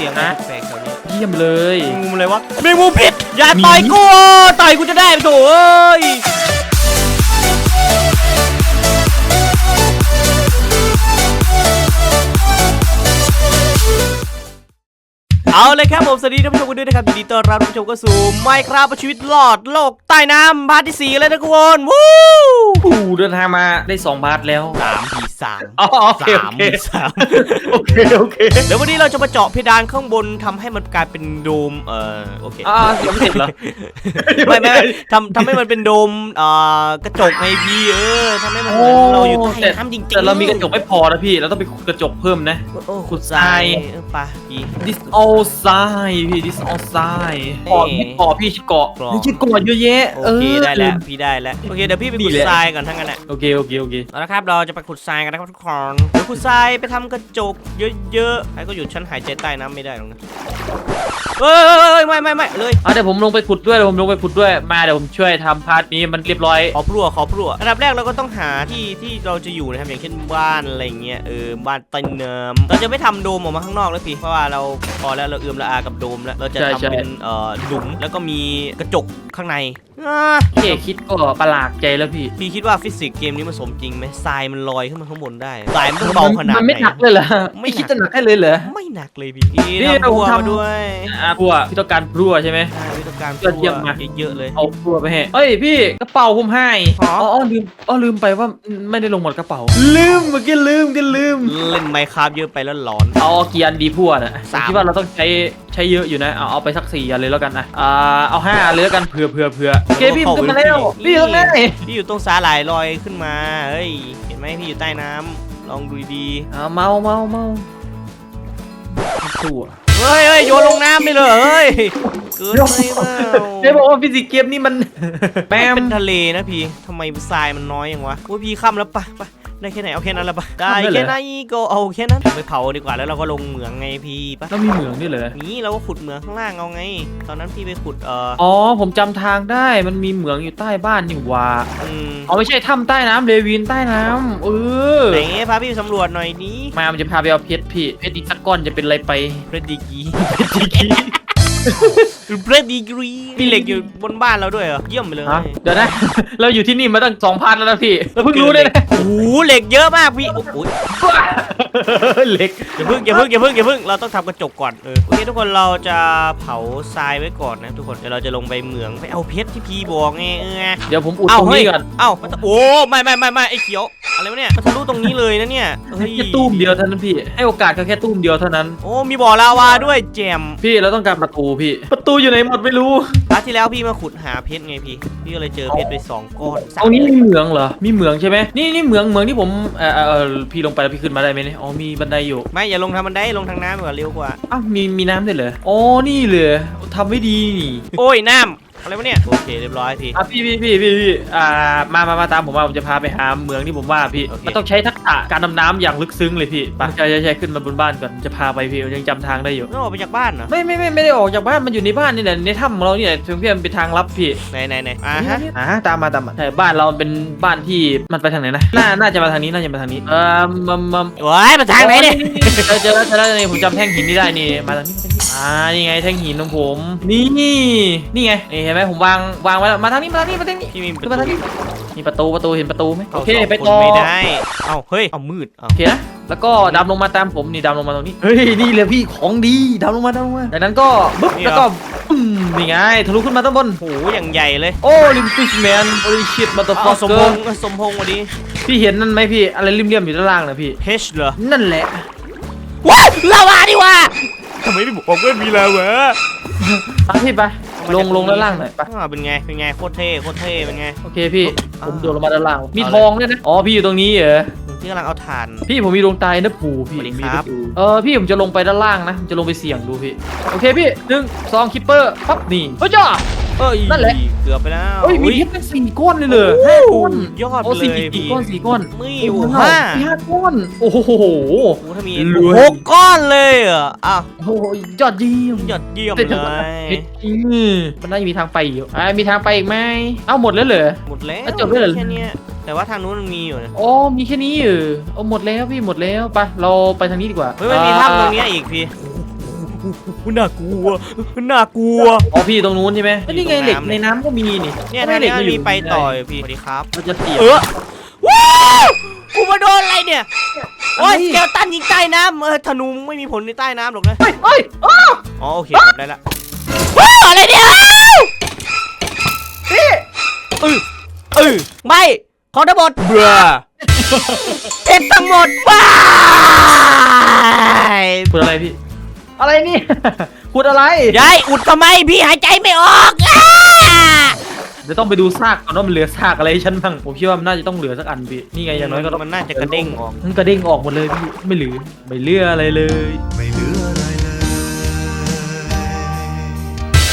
สียงอะไรฮะแปลกๆแถวนี้เยี่ยมเลยงูอะไรวะแมงมุมพิษอย่าหมีต่อยกูต่อยกูจะได้โถเอ้ย เอาเลยครับผมสวัสดีท่านผู้ชมกันด้วยนะครับยินดีต้อนรับท่านผู้ชมเข้าสู่ไมครับชีวิตรอดโลกใต้น้ำพาร์ทที่สี่เลยนะทุกคนวู้อู้เดินทางมาได้สองบาทแล้วสามพีสามอ๋อโอเคสาโอมเคสามโอเคโอเคเดี๋ยววันนี้เราจะมาเจาะเพดานข้างบนทำให้มันกลายเป็นโดมเอ่อโอเคอ่ายังไม่เสร็จเหรอไม่ไม่ไม่ทำทำให้มันเป็นโดมเอ่อกระจกไงพี่เออทำให้มันเหมือนเราอยู่ใต้น้ำจริงๆแต่เรามีกระจกไม่พอนะพี่เราต้องไปขุดกระจกเพิ่มนะ โอ้ขุดทรายเออไปะพี่ this all side พี่ this all side เอ๊ะเกาะที่เกาะพี่ชิเกาะเกาะนี่ชิเกาะเยอะแยะโอเคได้แล้วพี่ได้แล้วโอเคเดี๋ยวพี่ไปนี่ขุดแหละทรายก่อนทั้งนั้นแหละโอเคโอเคโอเคเอาละครับเราจะไปขุดทรายกันนะครับทุกคนเดี๋ยวขุดทรายไปทำกระจกเยอะๆใครก็อยู่ชั้นหายใจใต้น้ำไม่ได้หรอกนะ เฮ้ยไม่ไม่ไม่เลยอะเดี๋ยวผมลงไปขุดด้วยเดี๋ยวผมลงไปขุดด้วยมาเดี๋ยวผมช่วยทำพาร์ทนี้มันเรียบร้อย ขอพลัวขอพลัวอันดับแรกเราก็ต้องหาที่ที่เราจะอยู่นะครับอย่างเช่นบ้านอะไรเงี้ยเออบ้านใต้น้ำเราจะไม่ทำโดมออกมาข้างนอกแล้วพี่เพราะว่าเราพอแล้วเราเอื้อมละอากับโดมแล้วเราจะใช่ใช่ ทำเป็นเอ่อหลุมแล้วก็มีกระจกข้างในอ่าโอเคคิดก็ประหลาดใจแล้วพี่พี่คิดว่าฟิสิกส์เกมนี้มันสมจริงไหมทรายมันลอยขึ้นมาข้างบนได้ทรายมันต้องเบาขนาดไหน มันไม่หนักเลยเหรอไม่หนักคิดจะหนักให้เลยเหรอ ไม่หนักเลยพี่พี่นี่ทำบัวผมทำ มาด้วย อะพวกพี่ต้องการพรั่วใช่ไหม ใช่พี่ต้องการพยอดเยี่ลั่วยมมาก เยอะๆเลย เอาพรั่วไปให้เอ้ยพี่กระเป๋าผมให้อ๋อ๋อออ๋ อลืมอ๋อลืมไปว่าไม่ได้ลงหมดกระเป๋า ลืมเมื่อกี้ลืมกันลืม เล่นไมค์ครับเยอะไปแล้วหลอน เอาเกียร์ดีพรั่วน่ะผสาม มคิดว่าเราต้องใช้ใช้เยอะอยู่นะ เอาเอาไปสักสี่อันเลยแล้วกันนะอ่าเอาห้าอันเลยแล้วกันเผื่อเผื่อเผื่อโอเคพี่ขึ้นมาแล้วพี่ตรงไหนพี่อยู่ตรงสาหร่ายลอยขึ้นมา เฮ้ย เห็นไหมพี่อยู่ใต้น้ำลองดูดีอ่าเมาเมาเมาตัวๆ เฮ้ยเฮ้ยโยนลงน้ำไปเลยเฮ้ยเกินไปเปล่าเจ๊บอกว่าฟิสิกส์เกมนี่มันแปมันมเป็นทะเลนะพี่ทำไมทรายมันน้อยอย่างวะโอ้ยพี่ค่ำแล้วปะปะ ได้แค่ไหนเอาแค่นั้นละปะได้แค่ไหนก็เอาแค่นั้นไปเผาดีกว่าแล้วเราก็ลงเหมืองไงพี่ปะแล้วมีเหมืองด้วยเหรอนี่เราก็ขุดเหมืองข้างล่างเอาไง ตอนนั้นพี่ไปขุดเอ่ออ๋อผมจำทางได้มันมีเหมืองอยู่ใต้บ้านนี่หว่าอืมอ๋อไม่ใช่ถ้ำใต้น้ำเลวินใต้น้ำเออไหนพาพี่ไปสำรวจหน่อยนี้มามันจะพาไปเอาเพชรพี่เพชรอีกสักก้อนจะเป็นอะไรไปเรดดีกี เรดดีกรีมีเหล็กอยู่บนบ้านเราด้วยเหรอ เยี่ยมไปเลยฮะเดี๋ยวนะ เราอยู่ที่นี่มาตั้งสองพันแล้วนะพี่ เราเพิ่งรู้เลยนะโอ้โหเหล็กเยอะมากพี่ โอ้โหเหล็ก อย่าเพิ่งอย่าเพิ่งอย่าเพิ่งอย่าเพิ่ง เราต้องทำกระจกก่อน เออ โอเคทุกคนเราจะเผาทรายไว้ก่อนนะทุกคน เดี๋ยวเราจะลงไปเหมืองไปเอาเพชรที่พี่บอกไงเออเดี๋ยวผมอุดเอ้าตรงเฮ้ยนี้ก่อน เอ้ามันโอ้ไม่ไม่ไม่ไม่ไอ้เขียว อะไรวะเนี่ยมันทะลุตรงนี้เลยนะเนี่ยเฮ้ยแค่ตุ้มเดียวเท่านั้นพี่ ให้โอกาสเขาแค่ตุ้มเดียวเท่านั้น โอ้มีบ่อลาวาด้วยแจมพี่เราต้องการประตูพี่ ประตูอยู่ไหนหมดไม่รู้พาร์ทที่แล้วพี่มาขุดหาเพชรไงพี่ พี่ก็เลยเจอเพชรไปสองก้อนสามตรงนี้มีเหมืองเหรอ มีเหมืองใช่ไหมนี่นี่เหมืองเหมืองที่ผมเออเออเออพี่ลงไปแล้วพี่ขึ้นมาได้ไหมเนี่ย อ๋อมีบันไดอยู่ ไม่อย่าลงทางบันไดลงทางน้ำดีกว่าเร็วกว่า อ้าวมีมีน้ำด้วยเหรอ อ๋อนี่เลยทำไว้ดีนี่ โอ้ยน้ำ อะไรวะเนี่ยโอเคเรียบร้อยพี่ อะพี่พี่พี่พี่พี่อ่ามามามาตามผมมาผมจะพาไปหาเหมืองที่ผมว่าพี่โอเค มันต้องใช้ทักษะการดำน้ำอย่างลึกซึ้งเลยพี่ไปใช่ใช่ใช่ขึ้นมาบนบ้านก่อนจะพาไปพี่ยังจำทางได้อยู่ ต้องออกไปจากบ้านเหรอไม่ไม่ไม่ไม่ได้ออกจากบ้านมันอยู่ในบ้านนี่แหละในถ้ำของเราเนี่ยถึงพี่มันเป็นทางลับพี่ไหนไหนไหนอ่าฮะอ่าตามมาตามมาใช่บ้านเราเป็นบ้านที่มันไปทางไหนนะน่าน่าจะมาทางนี้น่าจะมาทางนี้เออมัมมัมว้ายมาทางไหนเนี่ยเจอเจอแล้วเจอแล้วนี่ผมจำแท่งหินนี่ได้นี่มาทางนี้มาทางนี้ อ่านี่ไงแท่งหินของผม นี่นี่ไงนี่เห็นไหมผมวางวางไว้แล้วมาทางนี้มาทางนี้มาทางนี้พี่มีปขึ้นระมาตูทางนี้มีประตูประตูเห็นประตูไหมเข้าโอเคสองไปคนต่อไม่ได้เอ้าเฮ้ยเอามืดเอ้าโอเคนะแล้วก็ดำลงมาตามผมนี่ดำลงมาตรงนี้เฮ้ยนี่เลยพี่ของดีดำลงมาดำลงมาจากนั้นก็บึ๊บแล้วก็ปึ้มนี่ไงทะลุขึ้นมาตั้งบนโหอย่างใหญ่เลยโอ้ลิมฟิชแมนโอ้ยชิตมาตัวฟอเอาสสมเกพองร์ษ์สมพงษ์วันนี้พี่เห็นนั่นไหมพี่อะไรริมเลี่ยมๆอยู่ด้านล่างนะพี่ H เหรอนั่นแหละว้ายลาวาดิว่า ทำไมไม่บอกว่ามีลาวาไปพี่ไปลงลงด้านล่างหน่อยไปอ่าเป็นไง เป็นไง โคตรเท่ โคตรเท่ เป็นไง โอเคพี่อ่า ผมโดดลงมาด้านล่างมีเอาเลยทองด้วยนะอ๋อพี่อยู่ตรงนี้เหรอที่กำลังเอาถ่าน พี่ผมมีดวงตานะผูพี่สวัสดีมีครับดวงตาเออพี่ผมจะลงไปด้านล่างนะผมจะลงไปเสี่ยงดูพี่โอเคพี่หนึ่งสองคิปเปอร์ปั๊บนี่เฮ้ยจ้า เอ้ยนั่นแหละ เกือบไปแล้วเฮ้ยมีอุ๊ยเพชรตั้งสี่ก้อนเลยเหรอโอ้ห้าก้อนยอดโอ้เลสี่ยกี่พี่ก้อนสี่ก้อนไม่โอ้โห้ามีห้าก้อนโอ้โห โอ้ถ้ามีรวย หกก้อนเลยเหรออ้าวโอ้โหยอดเยี่ยมยอดเยี่ยมแต่เลทำไมยเพชรจริงมันน่าจะมีทางไปอยู่อ่ามีทางไปอีกไหมเอ้าหมดแล้วเหรอ หมดแล้วอะจบแล้วเหรอ แค่เนี้ยแต่ว่าทางนู้นมันมีอยู่นะอ๋อมีแค่นี้เออเอาหมดแล้วพี่หมดแล้วไปเราไปทางนี้ดีกว่าเฮ้ยมันมีถ้ำตรงเนี้ยอีกพี่ น่ากลัว น่ากลัว อ๋อพี่ตรงนู้นใช่ไหมเอ้ยนี่ไงอยู่เหล็กตรงน้ำในน้ำก็มีนี่เนี่ยทำไมทางเหล็นี้กมันมาอมียู่ไปต่ออยู่พี่สวัสดีครับเราจะเสียบเออว้าวกูมาโดนอะไรเนี่ย โอ้ยอะไรสเกลตันยิงใต้น้ำเออธนูมึงไม่มีผลในใต้น้ำหรอกนะเฮ้ยเฮ้ยอ้าวอ๋อโอเคจบได้ละว้าวอะไรเนี่ยว้าวพี่เออเออไม่ของทั้งหมดเบื่อเก็บทั้งหมดไปพูดอะไรพี่ อะไรนี่พูดอะไร ยายอุดทำไมพี่หายใจไม่ออกอะเดี๋ยวต้องไปดูซากก่อนว่ามันเหลือซากอะไรให้ฉันบ้างผมคิดว่ามันน่าจะต้องเหลือสักอันพี่นี่ไงอย่างน้อยก็ต้องมันน่าจะกระเด้งออกมันกระเด้งออกหมดเลยพี่ไม่เหลือไม่เหลืออะไรเลยไม่เหลืออะไรเลย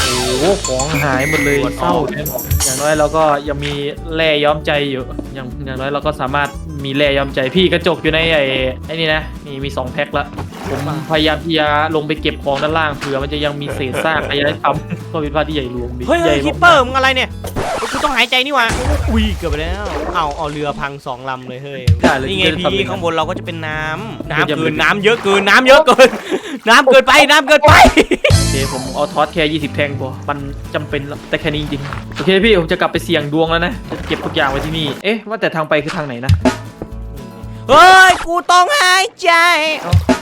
โอ้โหของหายหมดเลยเศร้าแน่นอนอย่างน้อยเราก็ยังมีแร่ย้อมใจอยู่อย่างอย่างน้อยเราก็สามารถมีแร่ย้อมใจพี่กระจกอยู่ในไอ้ไอ้นี่นะนี่มีสองแพ็คละ ผมพยายามที่จะลงไปเก็บของด้านล่างเผื่อมันจะยังมีเศษซากอะไรได้ทำก็เป็นว่าที่ใหญ่หลวงดีเฮ้ยใหเฮ้ญ่ยคิปเปอร์มึงอะไรเนี่ยเฮ้ยกูต้องหายใจนี่หว่าอุ้ยเกือบไปแล้วเอาเอาเรือพังสองลำเลยเฮ้ยได้เลยนี่ไงจะทำยัพี่ไข้างบนเราก็จะเป็นน้ำมันจะน้ำเกินเป็นน้ำเยอะเกินน้ำเยอะเกิน น้ำเกินไปน้ำเกินไป โอเคผมเอาทอสแค่20 แท่งพอมันจำเป็นแต่แค่นี้จริงๆโอเคพี่ผมจะกลับไปเสี่ยงดวงแล้วนะจะเก็บทุกอย่างไว้ที่นี่ เอ๊ะว่าแต่ทางไปคือทางไหนนะ เฮ้ย กูต้องหายใจ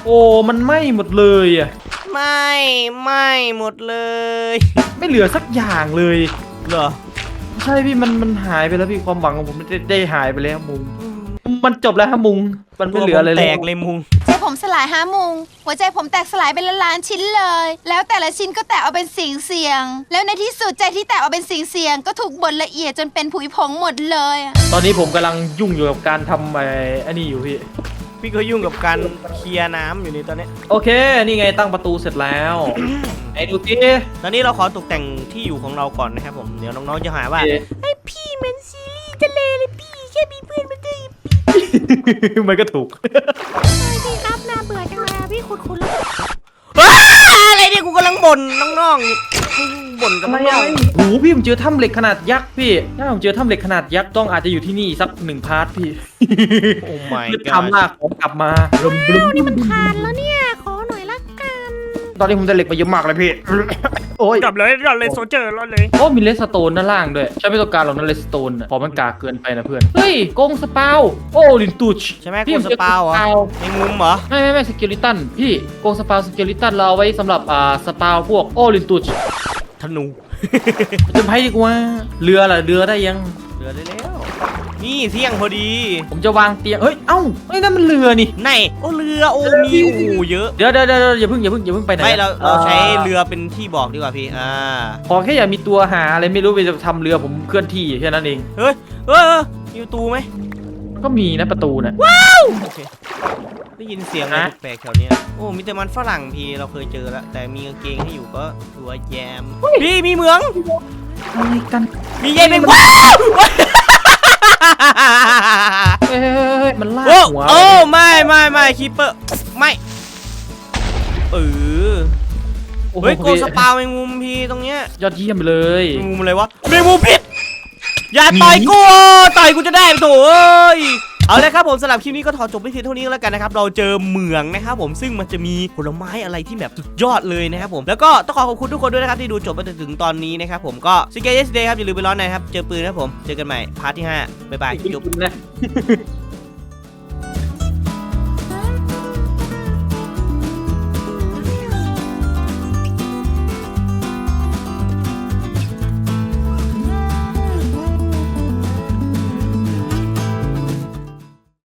โอ้มันไหม้หมดเลยอะไม่ไม่หมดเลยไม่เหลือสักอย่างเลย เหรอ ใช่พี่มันมันหายไปแล้วพี่ความหวังของผมได้ได้หายไปแล้วมุง มันจบแล้วฮะมุง มันไม่เหลืออะไรตัวผมเลแตยกเลยมุงใจผมสลายห้ามุง หัวใจผมแตกสลายเป็นล้านๆชิ้นเลย แล้วแต่ละชิ้นก็แตกเอาเป็นสีเสียง แล้วในที่สุดใจที่แตกเอาเป็นสีเสียงก็ถูกบดละเอียดจนเป็นผุยผงหมดเลยอะตอนนี้ผมกำลังยุ่งอยู่กับการทำไอ้อันนี้อยู่พี่ พี่ก็ยุ่งกับการเคลียร์น้ำอยู่ในตอนนี้โอเค นี่ไงตั้งประตูเสร็จแล้วไอ้ดูสิตอนนี้เราขอตกแต่งที่อยู่ของเราก่อนนะครับผมเดี๋ยวน้องๆจะหาว่าเอ๊ะไอพี่เหมันซีรีส์ทะเลเลยพี่แค่มีเพื่อนมันก็ มันก็ถูก พี่ครับน่าเบื่อจังเลยอะพี่ขุดขุดแล้วว้าอะไรเนี่ยกูกำลังบ่นน้องๆบ่นกับน้องโอ้โหพี่ผมเจอถ้ำเหล็กขนาดยักษ์พี่ถ้าผมเจอถ้ำเหล็กขนาดยักษ์ต้องอาจจะอยู่ที่นี่สักหนึ่งพาร์ทพี่ๆโอ้ my รีบ god ทำลากของกลับมาบึ้มบึ้มนี่มันผ่านแล้วเนี่ย ขอหน่อยละกัน ตอนนี้ผมได้เหล็กไปเยอะมากเลยพี่ โอ้ยกลับเลยกลับเลยโซเจอร์รอดเลยโอ้มีเลสโตนด้านล่างด้วยฉันไม่ต้องการหรอกนะเลสโตนพอมันกากเกินไปนะเพื่อนเฮ้ยกงสปาวโอ้ลินตูชใช่ไหมพี่กูสปาวเหรอผมเจอในมุมเหรอไม่ไม่ไม่สเกลิตันพี่กงสปาวสเกลิตันเราเอาไว้สำหรับอ่าสปาวพวกโอ้ลินตูชธนูจะไปดีกว่าเรือล่ะเรือได้ยังเรือได้แล้ว นี่เที่ยงพอดี ผมจะวางเตียงเฮ้ย เอ้าเฮ้ยนั่นมันเรือนี่ ไหนโอ้เรือโอ้มีโอ้โหเยอะ เดี๋ยวเดี๋ยวเดี๋ยวอย่าเพิ่งอย่าเพิ่งอย่าเพิ่งไปไหนไม่เราเราใช้อ่เรือเป็นที่บอกดีกว่าพี่ อ่า ขอแค่อย่ามีตัวหาอะไรไม่รู้ไปจะทำเรือผมเคลื่อนที่แค่นั้นเอง เฮ้ย เออเออมีประตูไหม ก็มีนะประตูน่ะโอเคได้ยินเสียงอะไรฮะแปลกๆแถวเนี้ยโอ้ มีแต่มันฝรั่งพี่เราเคยเจอแล้ว แต่มีกางเกงให้อยู่ก็ถือว่าแยม พี่มีเหมืองอะไรกัน มีใยเป็นว้าว เอ้ยมันลากโอ้หัวโอ้ไม่ไม่ไม่คีเปอร์ไม่เออโอ้โหเฮ้ยโกสปาวแมงมุมพี่ตรงเนี้ยยอดเยี่ยมไปเลยแมงมุมอะไรวะแมงมุมพิษอย่าต่อยกูต่อยกูจะได้โถเอ้ย เอาเลยครับผมสำหรับคลิปนี้ก็ถอจบไปเพียงเท่านี้แล้วกันนะครับ เราเจอเหมืองนะครับผมซึ่งมันจะมีผลไม้อะไรที่แบบสุดยอดเลยนะครับผมแล้วก็ต้องขอขอบคุณทุกคนด้วยนะครับที่ดูจบมาจนถึงตอนนี้นะครับผมก็สเกตเยสเดย์ครับอย่าลืมไปร้อนนะครับเจอปืนนะครับผมเจอกันใหม่พาร์ทที่ห้าบ๊ายบายจุ๊บนะ